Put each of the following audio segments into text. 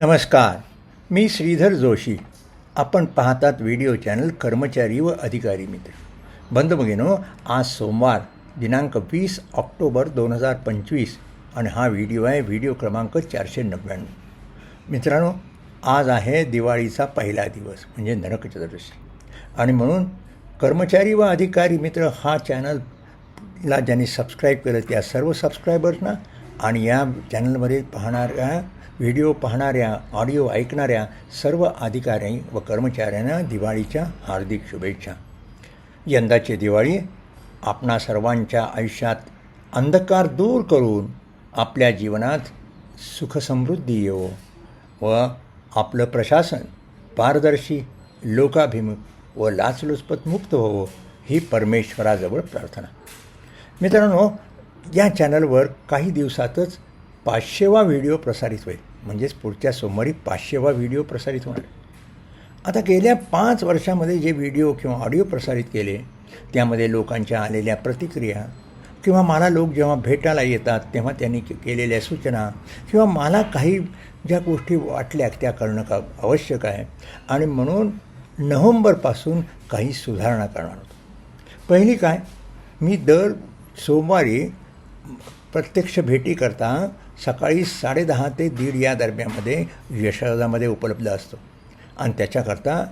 नमस्कार मी श्रीधर जोशी. आपण पाहतात व्हिडिओ चॅनल कर्मचारी व अधिकारी मित्र. बंद भगिनो आज सोमवार दिनांक वीस ऑक्टोबर दोन हजार पंचवीस आणि हा व्हिडिओ आहे व्हिडिओ क्रमांक चारशे नव्याण्णव. मित्रांनो आज आहे दिवाळीचा पहिला दिवस म्हणजे नरक चतुर्दशी. आणि म्हणून कर्मचारी व अधिकारी मित्र हा चॅनलला ज्यांनी सबस्क्राईब केलं त्या सर्व सबस्क्रायबर्सना आणि या चॅनलमध्ये पाहणाऱ्या व्हिडिओ पाहणाऱ्या ऑडिओ ऐकणाऱ्या सर्व अधिकारी व कर्मचाऱ्यांना दिवाळीच्या हार्दिक शुभेच्छा. यंदाची दिवाळी आपणा सर्वांच्या आयुष्यात अंधकार दूर करून आपल्या जीवनात सुखसमृद्धी येवो व आपलं प्रशासन पारदर्शी लोकाभिमुख व लाचलुचपत मुक्त व्हावं ही परमेश्वराजवळ प्रार्थना. मित्रांनो या चॅनलवर काही दिवसातच पाचशेवा व्हिडिओ प्रसारित होईल. म्हणजेच पुढच्या सोमवारी पाचशेवा व्हिडिओ प्रसारित होणार. आता गेल्या पाच वर्षामध्ये जे व्हिडिओ किंवा ऑडिओ प्रसारित केले त्यामध्ये लोकांच्या आलेल्या प्रतिक्रिया किंवा मला लोक जेव्हा भेटायला येतात तेव्हा त्यांनी केलेल्या सूचना किंवा मला काही ज्या गोष्टी वाटल्या त्या करणं का आवश्यक आहे. आणि म्हणून नोव्हेंबरपासून काही सुधारणा करणार होतो. पहिली काय? मी दर सोमवारी प्रत्यक्ष भेटीकरता सकाळी साडेदहा ते दीड या दरम्यानमध्ये यशोदामध्ये उपलब्ध असतो. आणि त्याच्याकरता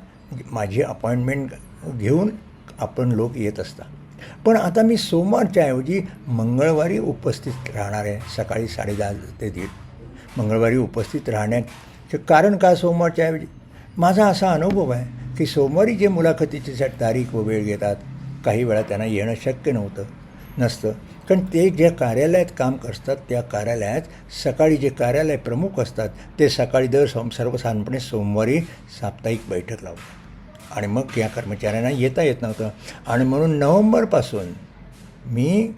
माझी अपॉइंटमेंट घेऊन आपण लोक येत असतात. पण आता मी सोमवारच्या ऐवजी मंगळवारी उपस्थित राहणार आहे सकाळी साडेदहा ते दीड. मंगळवारी उपस्थित राहण्याचं कारण का सोमवारच्या ऐवजी? माझा असा अनुभव आहे की सोमवारी जे मुलाखतीची तारीख व वेळ घेतात काही वेळा त्यांना येणं शक्य नव्हतं नसतं. कारण ते ज्या कार्यालयात काम करतात त्या कार्यालयात सकाळी जे कार्यालय प्रमुख असतात ते सकाळी दर सोम सर्वसाधारणपणे सोमवारी साप्ताहिक बैठक लावतात. आणि मग या कर्मचाऱ्यांना येता येत नव्हतं. आणि म्हणून नोव्हेंबरपासून मी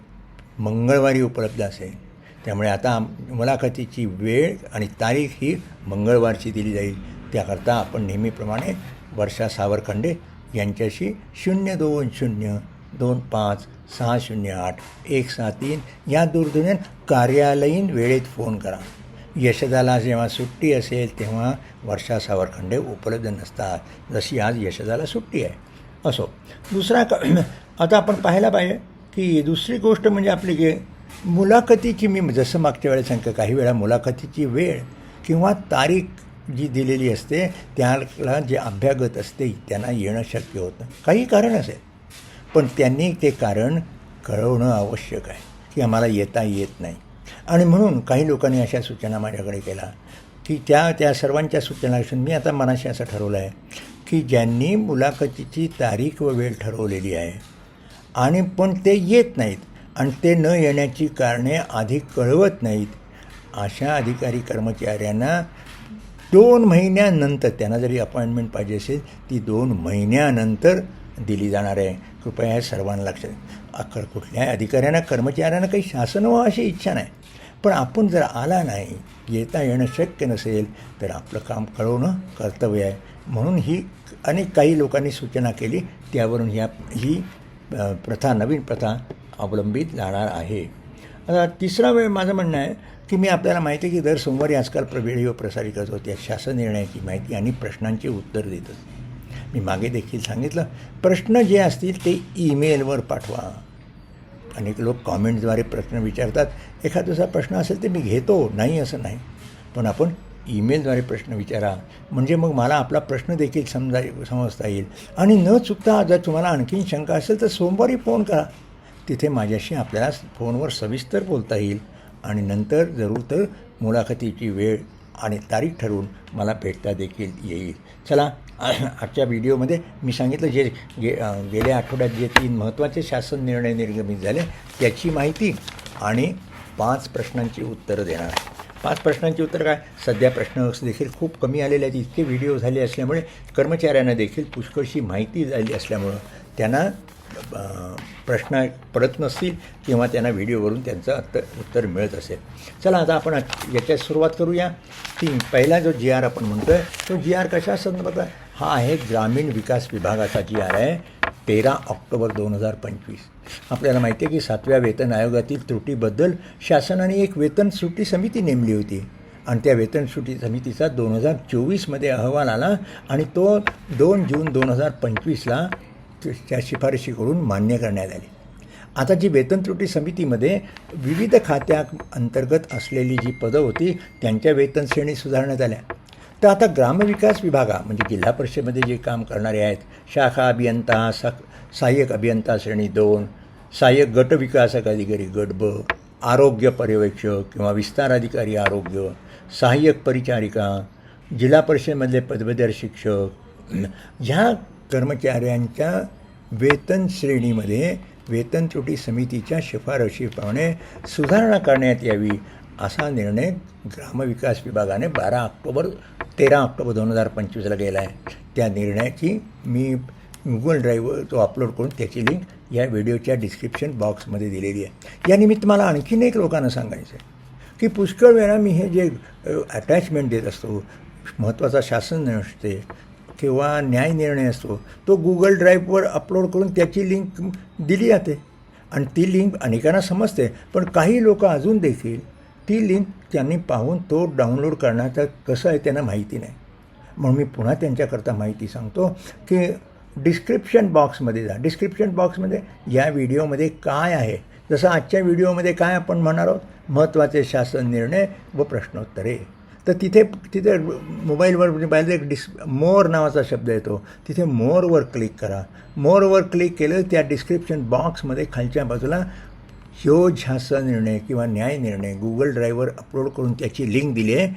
मंगळवारी उपलब्ध असेल. त्यामुळे आता आम- मुलाखतीची वेळ आणि तारीख ही मंगळवारची दिली जाईल. त्याकरता आपण नेहमीप्रमाणे वर्षा सावरखंडे यांच्याशी शून्य दोन शून्य दोन पाच सहा शून्य आठ एक सहा तीन या दूरध्वनीन कार्यालयीन वेळेत फोन करा. यशदाला जेव्हा सुट्टी असेल तेव्हा वर्षा सावरखंडे उपलब्ध नसतात जशी आज यशदाला सुट्टी आहे. असो दुसरा क आता आपण पाहायला पाहिजे की दुसरी गोष्ट म्हणजे आपली गे मुलाखतीची मी जसं मागच्या वेळेस सांगतो काही वेळा मुलाखतीची वेळ किंवा तारीख जी दिलेली असते त्याला जे अभ्यागत असते त्यांना येणं शक्य होतं. काही कारण असेल. पण त्यांनी ते कारण कळवणं आवश्यक आहे की आम्हाला येता येत नाही. आणि म्हणून काही लोकांनी अशा सूचना माझ्याकडे केल्या. की त्या त्या सर्वांच्या सूचना असून मी आता मनाशी असं ठरवलं आहे की ज्यांनी मुलाखतीची तारीख व वेळ ठरवलेली आहे आणि पण ते येत नाहीत आणि ते न येण्याची कारणे आधी कळवत नाहीत अशा अधिकारी कर्मचाऱ्यांना दोन महिन्यानंतर त्यांना जरी अपॉइंटमेंट पाहिजे असेल ती दोन महिन्यानंतर दिली जाणार आहे. कृपया सर्वांना लक्षात अकड कुठल्याही अधिकाऱ्यांना कर्मचाऱ्यांना काही शासन व्हावं अशी इच्छा नाही. पण आपण जर आला नाही येता येणं शक्य नसेल तर आपलं काम कळवणं कर्तव्य आहे. म्हणून ही अनेक काही लोकांनी सूचना केली त्यावरून ह्या ही प्रथा नवीन प्रथा अवलंबित जाणार आहे. आता तिसरा वेळ माझं म्हणणं आहे की मी आपल्याला माहिती आहे की दर सोमवारी आजकाल प्रवेळी व्हिडिओ प्रसारित करतो त्या शासन निर्णयाची माहिती आणि प्रश्नांची उत्तर देत असते मी मागे देखील सांगितलं. प्रश्न जे असतील ते ईमेलवर पाठवा. अनेक लोक कॉमेंटद्वारे प्रश्न विचारतात. एखादा दुसरा प्रश्न असेल ते मी घेतो नाही असं नाही. पण आपण ईमेलद्वारे प्रश्न विचारा. म्हणजे मग मला आपला प्रश्न देखील समजा समजता येईल. आणि न चुकता जर तुम्हाला आणखीन शंका असेल तर सोमवारी फोन करा. तिथे माझ्याशी आपल्याला फोनवर सविस्तर बोलता येईल. आणि नंतर जरूर तर मुलाखतीची वेळ आणि तारीख ठरवून मला भेटता देखील येईल. चला आजच्या व्हिडिओमध्ये मी सांगितलं जे गे गेल्या आठवड्यात जे तीन महत्त्वाचे शासन निर्णय निर्गमित झाले त्याची माहिती आणि पाच प्रश्नांची उत्तरं देणार. पाच प्रश्नांची उत्तरं काय? सध्या प्रश्न देखील खूप कमी आलेले आहेत. इतके व्हिडिओ झाले असल्यामुळे कर्मचाऱ्यांना देखील पुष्कळशी माहिती झाली असल्यामुळं त्यांना प्रश्न पडत नसतील किंवा त्यांना व्हिडिओवरून त्यांचं उत्तर उत्तर मिळत असेल. चला आता आपण याच्यात सुरुवात करूया. की पहिला जो जी आर आपण म्हणतो आहे तो जी आर कशा संदर्भात हा आहे ग्रामीण विकास विभागाचा जी आर आहे तेरा ऑक्टोबर दोन हजार पंचवीस. आपल्याला माहिती आहे की सातव्या वेतन आयोगातील त्रुटीबद्दल शासनाने एक वेतन सुटी समिती नेमली होती. आणि त्या वेतन सुटी समितीचा दोन हजार चोवीसमध्ये अहवाल आला आणि तो दोन जून दोन हजार पंचवीसला त्या शिफारशीकडून मान्य करण्यात आली. आता जी वेतन त्रुटी समितीमध्ये विविध खात्या अंतर्गत असलेली जी पदं होती त्यांच्या वेतन श्रेणी सुधारण्यात आल्या. तर आता ग्रामविकास विभागा म्हणजे जिल्हा परिषदेमध्ये जे काम करणारे आहेत शाखा अभियंता सा सहाय्यक अभियंता श्रेणी दोन सहाय्यक गट विकासक अधिकारी गट ब आरोग्य पर्यवेक्षक किंवा विस्तार अधिकारी आरोग्य सहाय्यक परिचारिका जिल्हा परिषदेमधले पदवीधर शिक्षक ह्या कर्मचाऱ्यांच्या वेतन श्रेणीमध्ये वेतन त्रुटी समितीच्या शिफारशीप्रमाणे सुधारणा करण्यात यावी असा निर्णय ग्रामविकास विभागाने बारा ऑक्टोबर तेरा ऑक्टोबर दोन हजार पंचवीसला गेला आहे. त्या निर्णयाची मी गुगल ड्राईव्हवर तो अपलोड करून त्याची लिंक या व्हिडिओच्या डिस्क्रिप्शन बॉक्समध्ये दिलेली आहे. यानिमित्त मला आणखीन एक लोकांना सांगायचं आहे की पुष्कळ वेळा मी हे जे अटॅचमेंट देत असतो महत्त्वाचा शासन असते किंवा न्याय निर्णय असतो तो गुगल ड्राईव्हवर अपलोड करून त्याची लिंक दिली जाते. आणि ती लिंक अनेकांना समजते पण काही लोक अजून देखील ती लिंक त्यांनी पाहून तो डाउनलोड करण्याचं कसं आहे त्यांना माहिती नाही. म्हणून मी पुन्हा त्यांच्याकरता माहिती सांगतो की डिस्क्रिप्शन बॉक्समध्ये जा. डिस्क्रिप्शन बॉक्समध्ये या व्हिडिओमध्ये काय आहे? जसं आजच्या व्हिडिओमध्ये काय आपण म्हणणार आहोत? महत्त्वाचे शासन निर्णय व प्रश्नोत्तरे. तर तिथे तिथे मोबाईलवर म्हणजे बाहेर एक डिस् मोर नावाचा शब्द येतो. तिथे मोरवर क्लिक करा. मोरवर क्लिक केलं त्या डिस्क्रिप्शन बॉक्समध्ये खालच्या बाजूला ह्यो शासन निर्णय किंवा न्याय निर्णय गुगल ड्राईव्हवर अपलोड करून त्याची लिंक दिली आहे.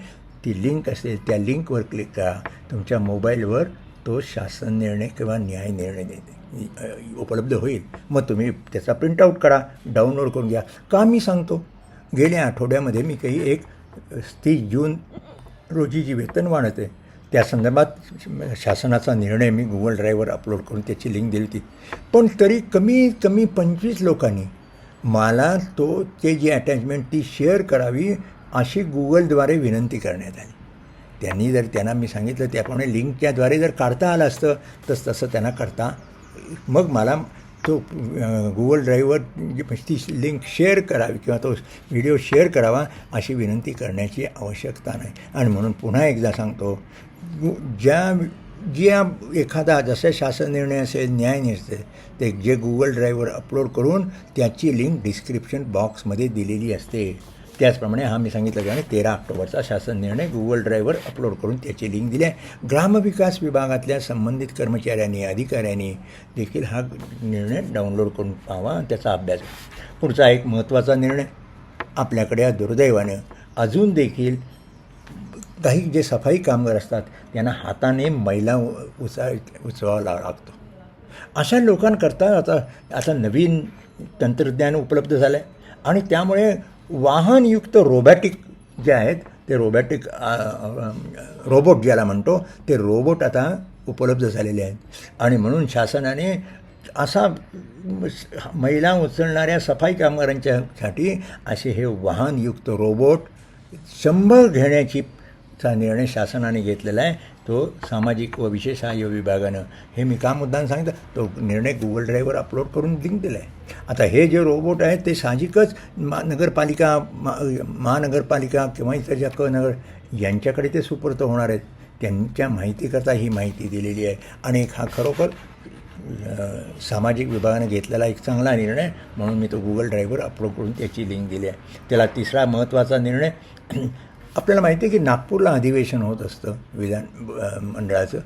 ती लिंक असेल त्या लिंकवर क्लिक करा. तुमच्या मोबाईलवर तो शासन निर्णय किंवा न्याय निर्णय उपलब्ध होईल. मग तुम्ही त्याचा प्रिंटआउट करा डाउनलोड करून घ्या. का मी सांगतो? गेल्या आठवड्यामध्ये मी काही एक तीस जून रोजी जी वेतनवाढ होते त्या संदर्भात शासनाचा निर्णय मी गुगल ड्राईवर अपलोड करून त्याची लिंक दिली होती. पण तरी कमीत कमी पंचवीस लोकांनी मला तो ते जी अटॅचमेंट ती शेअर करावी अशी गुगलद्वारे विनंती करण्यात आली. त्यांनी जर त्यांना मी सांगितलं त्याप्रमाणे लिंकच्याद्वारे जर काढता आलं असतं तर तसं त्यांना करता मग मला तो गुगल ड्राईव्हवर ती लिंक शेअर करावी किंवा तो व्हिडिओ शेअर करावा अशी विनंती करण्याची आवश्यकता नाही. आणि म्हणून पुन्हा एकदा सांगतो गु- ज्या ज्या एखादा जसं शासन निर्णय असेल न्याय निर्णय असेल ते जे गुगल ड्राईव्हवर अपलोड करून त्याची लिंक डिस्क्रिप्शन बॉक्समध्ये दिलेली असते. त्याचप्रमाणे हा मी सांगितलं आणि तेरा ऑक्टोबरचा शासन निर्णय गुगल ड्राईव्हवर अपलोड करून त्याची लिंक दिली आहे. ग्रामविकास विभागातल्या संबंधित कर्मचाऱ्यांनी अधिकाऱ्यांनी देखील हा निर्णय डाउनलोड करून पाहावा आणि त्याचा अभ्यास पुढचा एक महत्त्वाचा निर्णय आपल्याकडे या दुर्दैवानं अजून देखील काही जे सफाई कामगार असतात त्यांना हाताने मैला उचा उचवावा लागतो. अशा लोकांकरता आता आता नवीन तंत्रज्ञान उपलब्ध झालं आहे आणि त्यामुळे वाहनयुक्त रोबॅटिक जे आहेत ते रोबॅटिक रोबोट ज्याला म्हणतो ते रोबोट आता उपलब्ध झालेले आहेत. आणि म्हणून शासनाने असा महिला उचलणाऱ्या सफाई कामगारांच्यासाठी असे हे वाहनयुक्त रोबोट शंभर घेण्याची चा निर्णय शासनाने घेतलेला आहे. तो सामाजिक व विशेष सहाय्य विभागानं हे मी का मुद्दाम सांगितलं? तो निर्णय गुगल ड्राईव्हवर अपलोड करून लिंक दिला आहे आता हे जे रोबोट आहेत ते साहजिकच महानगरपालिका मा महानगरपालिका किंवा इतर ज्या क नगर यांच्याकडे ते सुपूर्त होणार आहेत. त्यांच्या माहितीकरता ही माहिती दिलेली आहे. आणि हा खरोखर सामाजिक विभागाने घेतलेला एक चांगला निर्णय म्हणून मी तो गुगल ड्राईव्हवर अपलोड करून त्याची लिंक दिली आहे. त्याला तिसरा महत्त्वाचा निर्णय आपल्याला माहिती आहे की नागपूरला अधिवेशन होत असतं विधान मंडळाचं.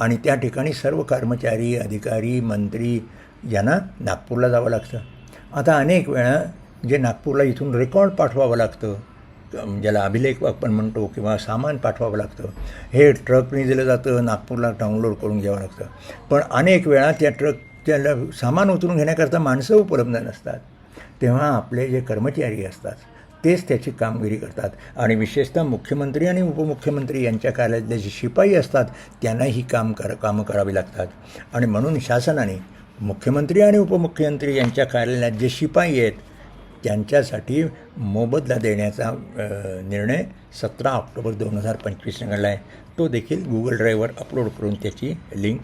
आणि त्या ठिकाणी सर्व कर्मचारी अधिकारी मंत्री यांना नागपूरला जावं लागतं. आता अनेक वेळा जे नागपूरला इथून रेकॉर्ड पाठवावं लागतं ज्याला अभिलेख आपण म्हणतो किंवा सामान पाठवावं लागतं हे ट्रकने दिलं जातं नागपूरला डाउनलोड करून घ्यावं लागतं. पण अनेक वेळा त्या ट्रक त्याला सामान उतरून घेण्याकरता माणसं उपलब्ध नसतात. तेव्हा आपले जे कर्मचारी असतात तेच त्याची कामगिरी करतात. आणि विशेषतः मुख्यमंत्री आणि उपमुख्यमंत्री यांच्या कार्यालयातले जे शिपाई असतात त्यांना ही काम कर कामं करावी लागतात. आणि म्हणून शासनाने मुख्यमंत्री आणि उपमुख्यमंत्री यांच्या कार्यालयात जे शिपाई आहेत त्यांच्यासाठी मोबदला देण्याचा निर्णय सतरा ऑक्टोबर दोन हजार पंचवीसने घडला आहे. तो देखील गुगल ड्राईव्हवर अपलोड करून त्याची लिंक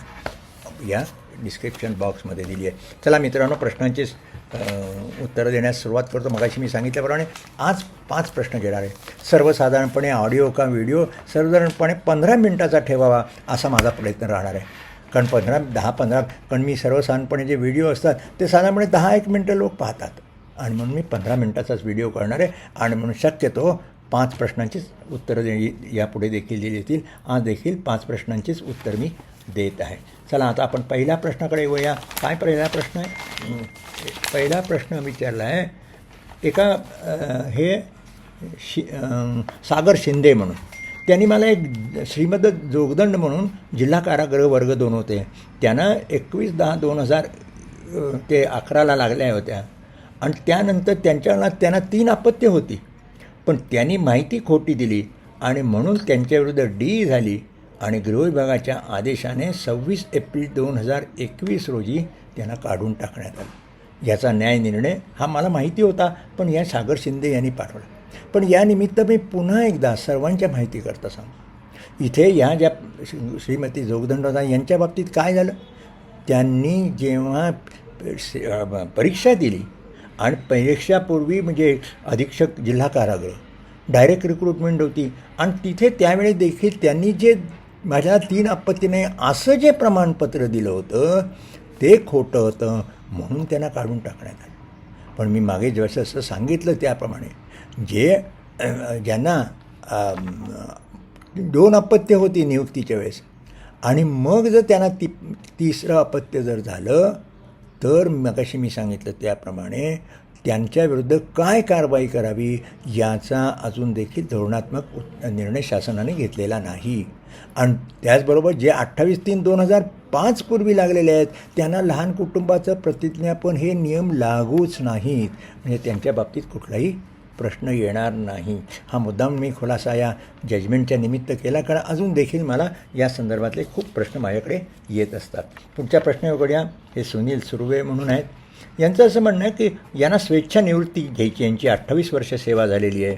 या डिस्क्रिप्शन बॉक्समध्ये दिली आहे. चला मित्रांनो प्रश्नांची उत्तरं देण्यास सुरुवात करतो. मगाशी मी सांगितल्याप्रमाणे आज पाच प्रश्न घेणार आहे. सर्वसाधारणपणे ऑडिओ का व्हिडिओ सर्वसाधारणपणे पंधरा मिनटाचा ठेवावा असा माझा प्रयत्न राहणार आहे. कारण पंधरा दहा पंधरा कारण मी सर्वसाधारणपणे जे व्हिडिओ असतात ते साधारणपणे दहा एक मिनटं लोक पाहतात. आणि म्हणून मी पंधरा मिनटाचाच व्हिडिओ करणार आहे. आणि म्हणून शक्यतो पाच प्रश्नांचीच उत्तरं दे यापुढे देखील दिली येतील आज देखील पाच प्रश्नांचीच उत्तर मी देत आहे. चला आता आपण पहिल्या प्रश्नाकडे येऊया काय पहिला प्रश्न आहे? पहिला प्रश्न विचारला आहे एका हे शि सागर शिंदे म्हणून. त्यांनी मला एक श्रीमद जोगदंड म्हणून जिल्हा कारागृह वर्ग दोन होते. त्यांना एकवीस दहा दोन हजार ते अकराला लागल्या होत्या. आणि त्यानंतर त्यांच्याला त्यांना तीन अपत्य होती. पण त्यांनी माहिती खोटी दिली आणि म्हणून त्यांच्याविरुद्ध डी झाली. आणि गृहविभागाच्या आदेशाने सव्वीस एप्रिल दोन हजार एकवीस रोजी त्यांना काढून टाकण्यात आलं. याचा न्याय निर्णय हा मला माहिती होता पण या सागर शिंदे यांनी पाठवला. पण या निमित्त मी पुन्हा एकदा सर्वांच्या माहितीकरता सांगतो. इथे या ज्या श्री- श्रीमती जोगदंडदा यांच्या बाबतीत काय झालं? त्यांनी जेव्हा परीक्षा दिली आणि परीक्षापूर्वी म्हणजे अधीक्षक जिल्हा कारागृह डायरेक्ट रिक्रुटमेंट होती. आणि तिथे त्यावेळी देखील त्यांनी जे माझ्या तीन आपत्तीने असं जे प्रमाणपत्र दिलं होतं ते खोटं होतं म्हणून त्यांना काढून टाकण्यात आलं. पण मी मागे जसं असं सांगितलं त्याप्रमाणे जे ज्यांना दोन अपत्य होती नियुक्तीच्या वेळेस आणि मग जर त्यांना ती तिसरं अपत्य जर झालं तर मगाशी मी सांगितलं त्याप्रमाणे त्यांच्याविरुद्ध काय कारवाई करावी याचा अजून देखील धोरणात्मक निर्णय शासनाने घेतलेला नाही. आणि त्याचबरोबर जे अठ्ठावीस तीन दोन हजार पाच पूर्वी लागलेले आहेत त्यांना लहान कुटुंबाचं प्रतिज्ञापन हे नियम लागूच नाहीत. म्हणजे त्यांच्या बाबतीत कुठलाही प्रश्न येणार नाही. हा मुद्दाम मी खुलासा या जजमेंटच्या निमित्त केला कारण अजून देखील मला या संदर्भातले खूप प्रश्न माझ्याकडे येत असतात. पुढच्या प्रश्नाकडे हे सुनील सुर्वे म्हणून आहेत. यांचं असं म्हणणं आहे की यांना स्वेच्छानिवृत्ती घ्यायची यांची अठ्ठावीस वर्ष सेवा झालेली आहे.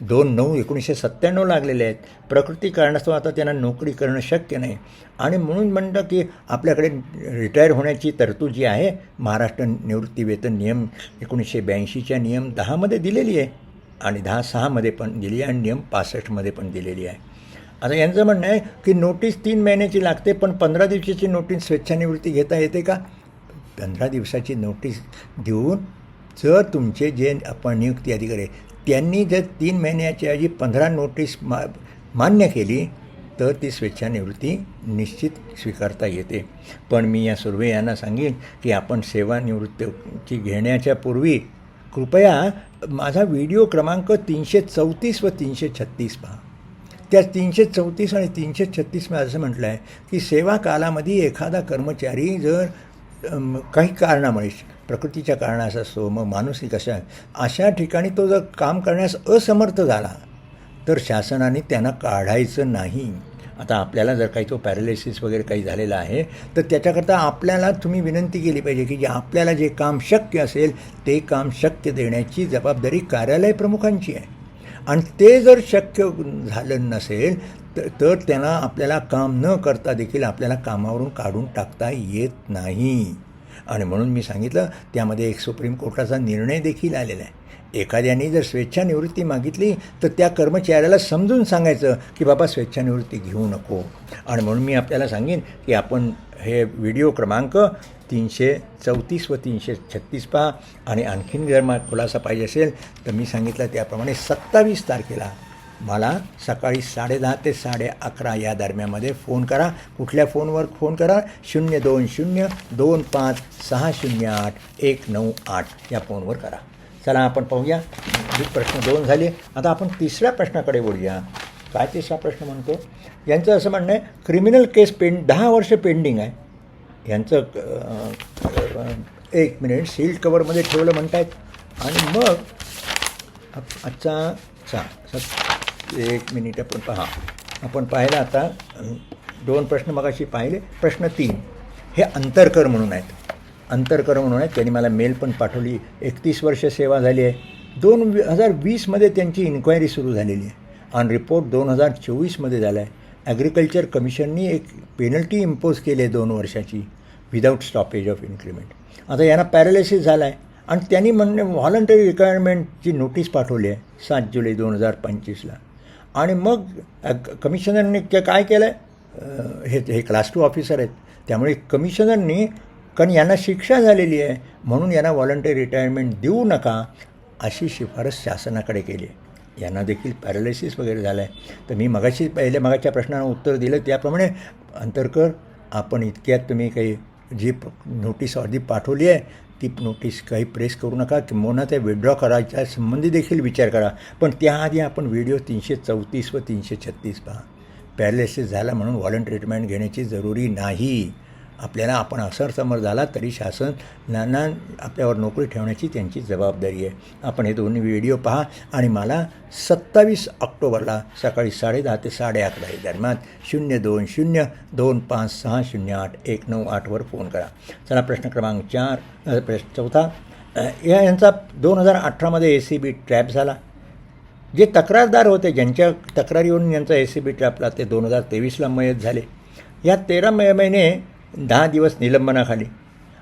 दोन नऊ एकोणीसशे सत्त्याण्णव लागलेले आहेत. प्रकृती कारणास्तव आता त्यांना नोकरी करणं शक्य नाही. आणि म्हणून म्हणतं की आपल्याकडे रिटायर होण्याची तरतूद जी आहे महाराष्ट्र निवृत्ती वेतन नियम एकोणीसशे ब्याऐंशीच्या नियम दहामध्ये दिलेली आहे. आणि दहा सहामध्ये पण दिली आहे आणि नियम पासष्टमध्ये पण दिलेली आहे. आता यांचं म्हणणं आहे की नोटीस तीन महिन्याची लागते पण पंधरा दिवसाची नोटीस स्वेच्छानिवृत्ती घेता येते का? पंधरा दिवसाची नोटीस देऊन जर तुमचे जे आपण नियुक्ती अधिकारी त्यांनी जर तीन महिन्याच्या ऐवजी पंधरा नोटीस मा मान्य केली तर ती स्वेच्छानिवृत्ती निश्चित स्वीकारता येते. पण मी या सुर्वे यांना सांगेन की आपण सेवानिवृत्तीची घेण्याच्या पूर्वी कृपया माझा व्हिडिओ क्रमांक तीनशे चौतीस व तीनशे छत्तीस पहा. त्या तीनशे चौतीस आणि तीनशे छत्तीसमध्ये असं म्हटलं आहे की सेवा कालामध्ये एखादा कर्मचारी जर काही कारणामुळे प्रकृतीच्या कारणास असो मग मानसिक अशा अशा ठिकाणी तो जर काम करण्यास असमर्थ झाला तर शासनाने त्यांना काढायचं नाही. आता आपल्याला जर काही तो पॅरालिसिस वगैरे काही झालेला आहे तर त्याच्याकरता आपल्याला तुम्ही विनंती केली पाहिजे की जे आपल्याला जे काम शक्य असेल ते काम शक्य देण्याची जबाबदारी कार्यालय प्रमुखांची आहे. आणि ते जर शक्य झालं नसेल तर तर त्यांना आपल्याला काम न करता देखील आपल्याला कामावरून काढून टाकता येत नाही. आणि म्हणून मी सांगितलं त्यामध्ये एक सुप्रीम कोर्टाचा निर्णय देखील आलेला आहे. एखाद्याने जर स्वेच्छानिवृत्ती मागितली तर त्या कर्मचाऱ्याला समजून सांगायचं की बाबा स्वेच्छानिवृत्ती घेऊ नको. आणि म्हणून मी आपल्याला सांगेन की आपण हे व्हिडिओ क्रमांक तीनशे चौतीस व तीनशे छत्तीस पहा आणि आणखीन जर मला खुलासा पाहिजे असेल तर मी सांगितलं त्याप्रमाणे सत्तावीस तारखेला मला सकाळी साडेदहा ते साडे अकरा या दरम्यामध्ये फोन करा. कुठल्या फोनवर फोन करा? शून्य दोन शून्य दोन पाच सहा शून्य आठ एक नऊ आठ या फोनवर करा. चला आपण पाहूया. प्रश्न दोन झाले. आता आपण तिसऱ्या प्रश्नाकडे बोलूया काय तिसरा प्रश्न म्हणतो? यांचं असं म्हणणं आहे क्रिमिनल केस पेंड दहा वर्ष पेंडिंग आहे. यांचं एक मिनिट सील्ड कवरमध्ये ठेवलं म्हणतायत. आणि मग आजचा चा एक मिनिट आपण पहा. आपण पाहिलं आता दोन प्रश्न मगाशी पाहिले. प्रश्न तीन हे अंतरकर म्हणून आहेत. अंतरकर म्हणून आहेत त्यांनी मला मेल पण पाठवली. एकतीस वर्ष सेवा झाली आहे. दोन हजार वीसमध्ये त्यांची इन्क्वायरी सुरू झालेली आहे. आणि रिपोर्ट दोन हजार चोवीसमध्ये झाला आहे ॲग्रिकल्चर कमिशननी एक पेनल्टी इम्पोज केली आहे दोन वर्षाची विदाऊट स्टॉपेज ऑफ इन्क्रीमेंट आता यांना पॅरालिसिस झाला आहे आणि त्यांनी म्हणणे व्हॉलंटरी रिक्वायरमेंटची नोटीस पाठवली आहे सात जुलै दोन हजार पंचवीसला. आणि मग कमिशनरनी कमिशनरने के- काय केलं आहे हे हे क्लास टू ऑफिसर आहेत. त्यामुळे कमिशनरनी कारण यांना शिक्षा झालेली आहे म्हणून यांना व्हॉलंटरी रिटायरमेंट देऊ नका अशी शिफारस शासनाकडे केली. आहे यांना देखील पॅरालिसिस वगैरे झालं आहे तर मी मगाशी पहिल्या मगाच्या प्रश्नांना उत्तर दिलं. त्याप्रमाणे अंतरकर आपण इतक्यात तुम्ही काही जी नोटीस आधी पाठवली आहे ती नोटीस काही प्रेस करू नका किंवा त्या विड्रॉ करायच्या संबंधी देखील विचार करा. पण त्याआधी आपण व्हिडिओ तीनशे चौतीस व तीनशे छत्तीस पहा. पॅरालिसिस झाला म्हणून व्हॉलंटरी ट्रीटमेंट घेण्याची जरुरी नाही. आपल्याला आपण असरसमर झाला तरी शासन नाना आपल्यावर नोकरी ठेवण्याची त्यांची जबाबदारी आहे. आपण हे दोन्ही व्हिडिओ पहा आणि मला सत्तावीस ऑक्टोबरला सकाळी साडेदहा ते साडे अकरा या दरम्यान शून्य दोन शून्य दोन पाच सहा शून्य आठ एक नऊ आठवर फोन करा. चला प्रश्न क्रमांक चार प्रश्न चौथा. या यांचा दोन हजार अठरामध्ये ए सी बी ट्रॅप झाला. जे तक्रारदार होते ज्यांच्या तक्रारीवरून यांचा ए सी बी ट्रॅपला ते दोन हजार तेवीसला मयत झाले. या तेरा मे महिने दहा दिवस निलंबनाखाली.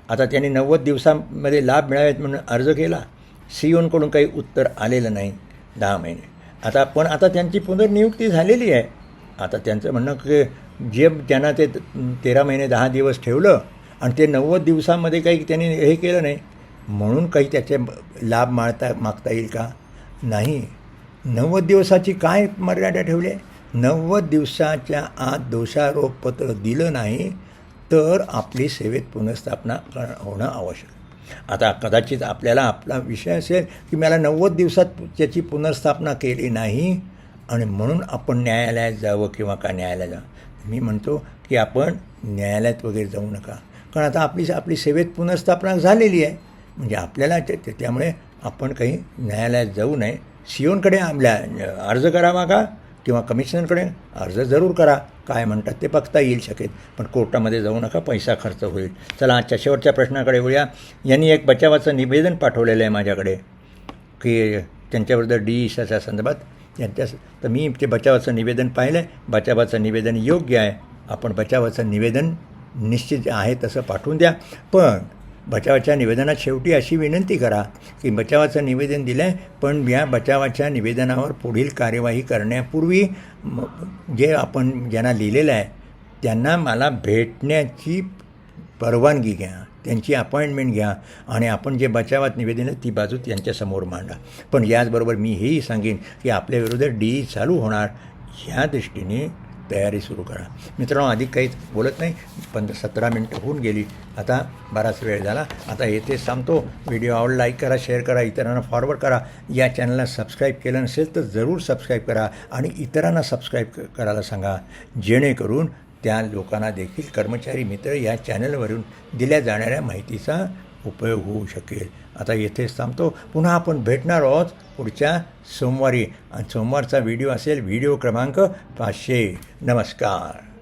आता त्यांनी नव्वद दिवसामध्ये लाभ मिळावेत म्हणून अर्ज केला. सी ओनकडून काही उत्तर आलेलं नाही. दहा महिने. आता पण आता त्यांची पुनर्नियुक्ती झालेली आहे. आता त्यांचं म्हणणं की जे त्यांना ते तेरा महिने दहा दिवस ठेवलं आणि ते नव्वद दिवसामध्ये काही त्यांनी हे केलं नाही म्हणून काही त्याचे लाभ माळता मागता येईल का? नाही. नव्वद दिवसाची काय मर्यादा ठेवली आहे? नव्वद दिवसाच्या आत दोषारोपपत्र दिलं नाही. तर आपली सेवेत पुनर्स्थापना कर होणं आवश्यक. आता कदाचित आपल्याला आपला विषय असेल की मला नव्वद दिवसात त्याची पुनर्स्थापना केली नाही आणि म्हणून आपण न्यायालयात जावं किंवा का न्यायालयात जावं. मी म्हणतो की आपण न्यायालयात वगैरे जाऊ नका. कारण आता आपली आपली सेवेत पुनर्स्थापना झालेली आहे. म्हणजे आपल्याला ते- त्यामुळे आपण काही न्यायालयात जाऊ नये. सीओनकडे आपल्या अर्ज करावा का? किंवा कमिशनरकडे अर्ज जरूर करा. काय म्हणतात ते बघता येईल शकेल. पण कोर्टामध्ये जाऊ नका पैसा खर्च होईल. चला आजच्या शेवटच्या प्रश्नाकडे वळूया. यांनी एक बचावाचं निवेदन पाठवलेलं आहे माझ्याकडे. की त्यांच्याबरोबर डी इशाच्या संदर्भात त्यांच्या तर मी ते बचावाचं निवेदन पाहिलं आहे बचावाचं निवेदन योग्य आहे. आपण बचावाचं निवेदन निश्चित आहे तसं पाठवून द्या. पण बचावाच्या निवेदनात शेवटी अशी विनंती करा की बचावाचं निवेदन दिलं आहे पण या बचावाच्या निवेदनावर पुढील कार्यवाही करण्यापूर्वी जे आपण ज्यांना लिहिलेलं आहे त्यांना मला भेटण्याची परवानगी घ्या त्यांची अपॉइंटमेंट घ्या आणि आपण जे बचावात निवेदन आहे ती बाजू त्यांच्यासमोर मांडा. पण याचबरोबर मी हेही सांगेन की आपल्या डी चालू होणार ह्या दृष्टीने तयारी सुरू करा. मित्रांनो अधिक काहीच बोलत नाही पंधरा सतरा मिनटं होऊन गेली. आता बराच वेळ झाला. आता येथेच सांगतो व्हिडिओ आवड लाईक करा शेअर करा इतरांना फॉरवर्ड करा. या चॅनलला सबस्क्राईब केलं नसेल तर जरूर सबस्क्राईब करा आणि इतरांना सबस्क्राईब करायला सांगा. जेणेकरून त्या लोकांना देखील कर्मचारी मित्र या चॅनलवरून दिल्या जाणाऱ्या माहितीचा उपयोग होऊ शकेल. आता येथेच थांबतो. पुन्हा आपण भेटणार आहोत पुढच्या सोमवारी. आणि सोमवारचा व्हिडिओ असेल व्हिडिओ क्रमांक पाचशे. नमस्कार.